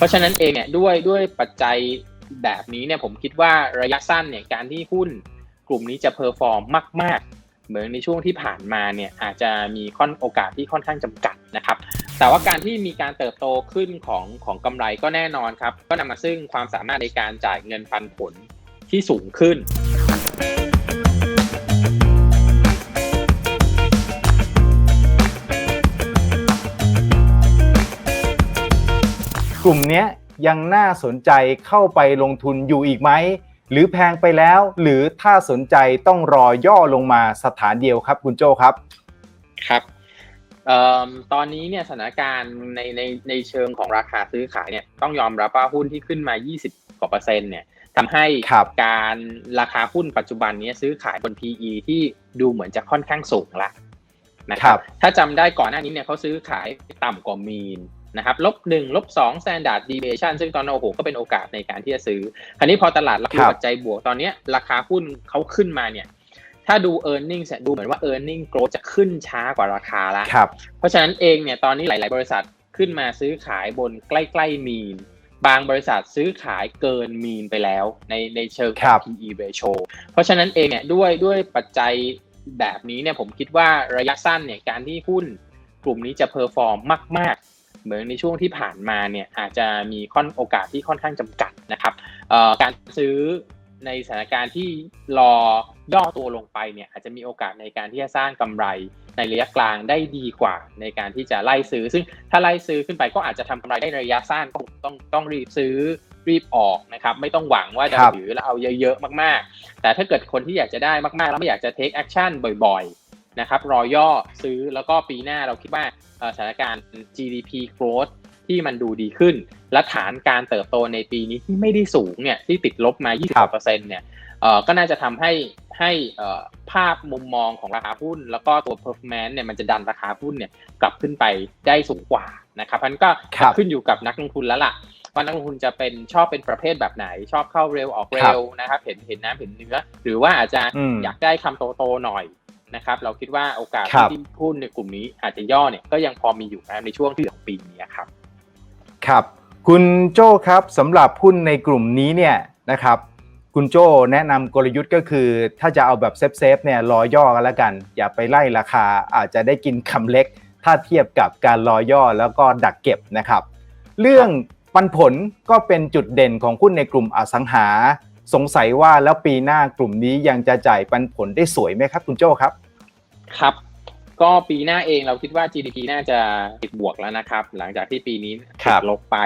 เพราะฉะนั้นเองเนี่ยด้วยด้วยปัจจัยแบบนี้เนี่ยผมคิดว่าระยะสั้นเนี่ยการที่หุ้นกลุ่มนี้จะเพอร์ฟอร์มมาก ๆ เหมือนในช่วงที่ผ่านมาเนี่ยอาจจะมีค่อนโอกาสที่ค่อนข้างจำกัดนะครับ แต่ว่าการที่มีการเติบโตขึ้นของของกำไรก็แน่นอนครับ ก็นำมาซึ่งความสามารถในการจ่ายเงินปันผลที่สูงขึ้น ลุ่มเนี้ยยังน่าสนใจเข้าไปลงทุนอยู่อีกไหม หรือแพงไปแล้ว หรือถ้าสนใจต้องรอย่อลงมาสถานเดียวครับคุณโจครับครับเอ่อตอนนี้เนี่ยสถานการณ์ในในในเชิงของราคาซื้อขายเนี่ยต้องยอมรับว่าหุ้นที่ขึ้นมา 20กว่าเปอร์เซ็นต์เนี่ยทำให้ครับการราคาหุ้นปัจจุบันนี้ซื้อขายบน PE ที่ดูเหมือนจะค่อนข้างสูงละนะคครัรับบถ้าจำได้ก่อนหน้านี้เนี่ยเขาซื้อขายต่ำกว่ามีน นะครับลบหนึ่งลบสอง standard deviation ซึ่งตอนนั้นโอ้โหก็เป็นโอกาสในการที่จะซื้อ คราวนี้พอตลาดรับรู้ปัจจัยบวกตอนเนี้ยราคาหุ้นเขาขึ้นมาเนี่ย ถ้าดู e a r n i n g ดูเหมือนว่า e a r n i n g growth จะขึ้นช้ากว่าราคาละครับเพราะฉะนั้นเองเนี่ยตอนนี้หลาย ๆ บริษัทขึ้นมาซื้อขายบนใกล้ ๆ มีนบางบริษัทซื้อขายเกินมีนไปแล้วในในเชิงขครัองบ PE ratio เพราะฉะนั้นเองเนี่ยด้วยด้วยปัจจัยแบบนี้เนี่ยผมคิดว่าระยะสั้นเนี่ยการที่หุ้นกลุ่มนี้จะเพอร์ฟอร์มมากๆ เหมือนในช่วงที่ผ่านมาเนี่ยอาจจะมีค่อนโอกาสที่ค่อนข้างจำกัดนะครับเอ่อการซื้อในสถานการณ์ที่รอย่อตัวลงไปเนี่ยอาจจะมีโอกาสในการที่จะสร้างกำไรในระยะกลางได้ดีกว่าในการที่จะไล่ซื้อ ซึ่งถ้าไล่ซื้อขึ้นไปก็อาจจะทำกำไรได้ในระยะสั้นต้องต้องต้องรีบซื้อรีบออกนะครับไม่ต้องหวังว่าจะครับถือแล้วเอาเยอะๆมากๆ แต่ถ้าเกิดคนที่อยากจะได้มากๆ แล้วไม่อยากจะ take action บ่อยๆ นะครับรอย่อซื้อแล้วก็ปีหน้าเราคิดว่าเอ่อสถานการณ์ GDP growth ที่มันดูดีขึ้น และฐานการเติบโตในปีนี้ที่ไม่ได้สูงเนี่ยที่ติดลบมา 20%เนี่ยเอ่อก็น่าจะทำให้ให้เอ่อภาพมุมมองของราคาหุ้น แล้วก็ตัว performance เนี่ยมันจะดันราคาหุ้นเนี่ยกลับขึ้นไปได้สูงกว่านะครับเพราะฉะนั้นก็ครับขึ้นอยู่กับนักลงทุนแล้วล่ะว่านักลงทุนจะเป็นชอบเป็นประเภทแบบไหน ชอบเข้าเร็วออกเร็วนะครับเห็นเห็นน้ำเห็นเนื้อ หรือว่าอาจจะอืมอยากได้คำโตๆหน่อย นะครับ เราคิดว่าโอกาสครับที่หุ้นในกลุ่มนี้อาจจะย่อเนี่ยก็ยังพอมีอยู่นะในช่วงที่เหลือของปีนี้ครับ ครับ คุณโจครับสำหรับหุ้นในกลุ่มนี้เนี่ยนะครับ คุณโจแนะนำกลยุทธ์ก็คือ ถ้าจะเอาแบบเซฟเซฟๆเนี่ยรอย่อกันแล้วกัน อย่าไปไล่ราคาอาจจะได้กินคำเล็ก ถ้าเทียบกับการรอย่อแล้วก็ดักเก็บนะครับ เรื่องปันผลก็เป็นจุดเด่นของหุ้นในกลุ่มอสังหา สงสัยว่าแล้วปีหน้ากลุ่มนี้ยังจะจ่ายปันผลได้สวยไหมครับ คุณโจครับ ครับ ก็ปีหน้าเองเราคิดว่า GDP น่าจะติดบวกแล้วนะครับ หลังจากที่ปีนี้ครัติบดลบไป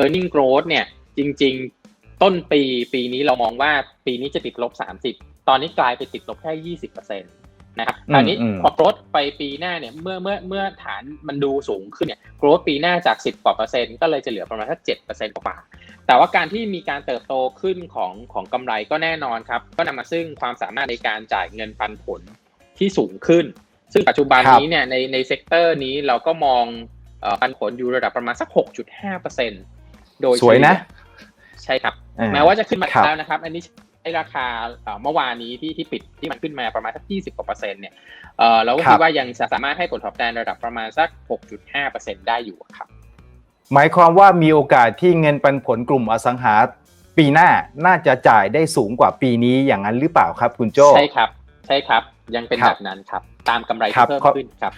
e a r n i n g growth เนี่ย จริง ๆ ต้นปีปีนี้เรามองว่าปีนี้จะติดลบ 30 ตอนนี้กลายไปติดลบแค่ 20% นะครับอืมตอนนี้อืมพอ growth ไปปีหน้าเนี่ยเมื่อเมื่อเมื่อฐานมันดูสูงขึ้นเนี่ย growth ปีหน้าจาก 10กว่าเปอร์เซ็นต์ก็เลยจะเหลือประมาณสัก7%กว่าๆแต่ว่าการที่มีการเติบโตขึ้นของของกำไรก็แน่นอนครับ ก็นำมาซึ่งความสามารถในการจ่ายเงินปันผลที่สูงขึ้น ซึ่งปัจจุบันครับนี้เนี่ยในในเซกเตอร์นี้เราก็มองเอ่อปันผลอยู่ระดับประมาณสัก 6.5%โดยสวยนะ ใช่ครับอ่าแม้ว่าจะขึ้นมาครับแล้วนะครับ อันนี้ ใช้ราคาเอ่อเมื่อวานนี้ที่ที่ปิดที่มันขึ้นมาประมาณสัก20กว่าเปอร์เซ็นต์เนี่ยเอ่อเราก็ครัคิบดว่ายังสามารถให้ผลตอบแทนระดับประมาณสัก6.5%ได้อยู่ครับ หมายความว่ามีโอกาสที่เงินปันผลกลุ่มอสังหาปีหน้าน่าจะจ่ายได้สูงกว่าปีนี้อย่างนั้นหรือเปล่าครับ คุณโจใช่ครับ ใช่ครับยังเป็นครับแบบนั้นครับ ตามกำไรครัที่บเพิ่มขอบขึ้นครับ